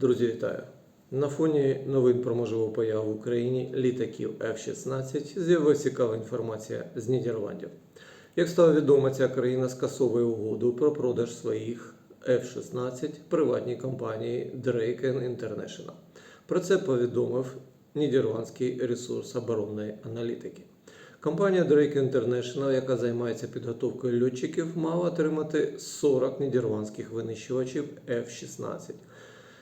Друзі, вітаю! На фоні новин про можливу появу в Україні літаків F-16 з'явилася цікава інформація з Нідерландів. Як стало відомо, ця країна скасовує угоду про продаж своїх F-16 приватній компанії Draken International. Про це повідомив нідерландський ресурс оборонної аналітики. Компанія Drake International, яка займається підготовкою льотчиків, мала отримати 40 нідерландських винищувачів F-16.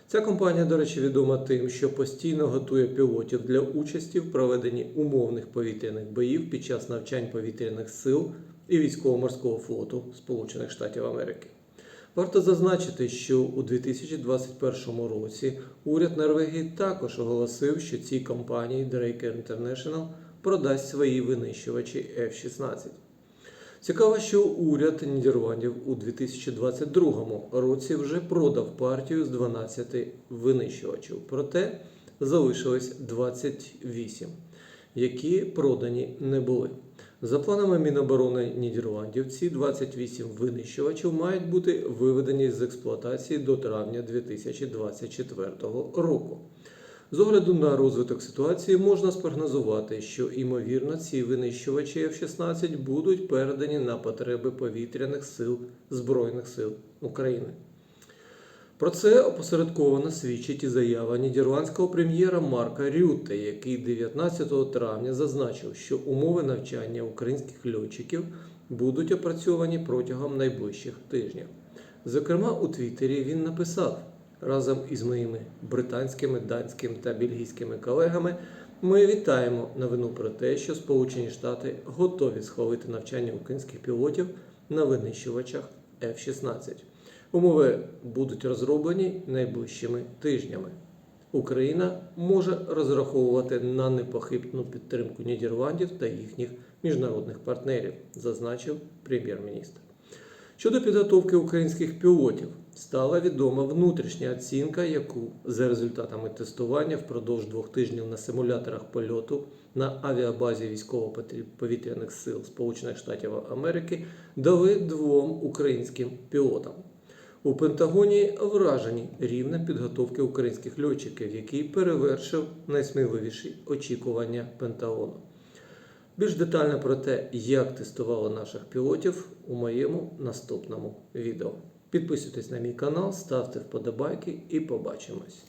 Ця компанія, до речі, відома тим, що постійно готує пілотів для участі в проведенні умовних повітряних боїв під час навчань повітряних сил і військово-морського флоту Сполучених Штатів Америки. Варто зазначити, що у 2021 році уряд Норвегії також оголосив, що цій компанії Drake International продасть свої винищувачі F-16. Цікаво, що уряд Нідерландів у 2022 році вже продав партію з 12 винищувачів, проте залишилось 28, які продані не були. За планами Міноборони Нідерландів, ці 28 винищувачів мають бути виведені з експлуатації до травня 2024 року. З огляду на розвиток ситуації можна спрогнозувати, що ймовірно ці винищувачі F-16 будуть передані на потреби повітряних сил Збройних сил України. Про це опосередковано свідчить і заява нідерландського прем'єра Марка Рютте, який 19 травня зазначив, що умови навчання українських льотчиків будуть опрацьовані протягом найближчих тижнів. Зокрема, у Твіттері він написав разом із моїми британськими, данськими та бельгійськими колегами. Ми вітаємо новину про те, що Сполучені Штати готові схвалити навчання українських пілотів на винищувачах F-16. Умови будуть розроблені найближчими тижнями. Україна може розраховувати на непохитну підтримку Нідерландів та їхніх міжнародних партнерів, зазначив прем'єр-міністр. Щодо підготовки українських пілотів, стала відома внутрішня оцінка, яку за результатами тестування впродовж двох тижнів на симуляторах польоту на авіабазі військово-повітряних сил Сполучених Штатів Америки дали двом українським пілотам. У Пентагоні вражені рівнем підготовки українських льотчиків, який перевершив найсміливіші очікування Пентагону. Більш детально про те, як тестували наших пілотів у моєму наступному відео. Підписуйтесь на мій канал, ставте вподобайки і побачимось.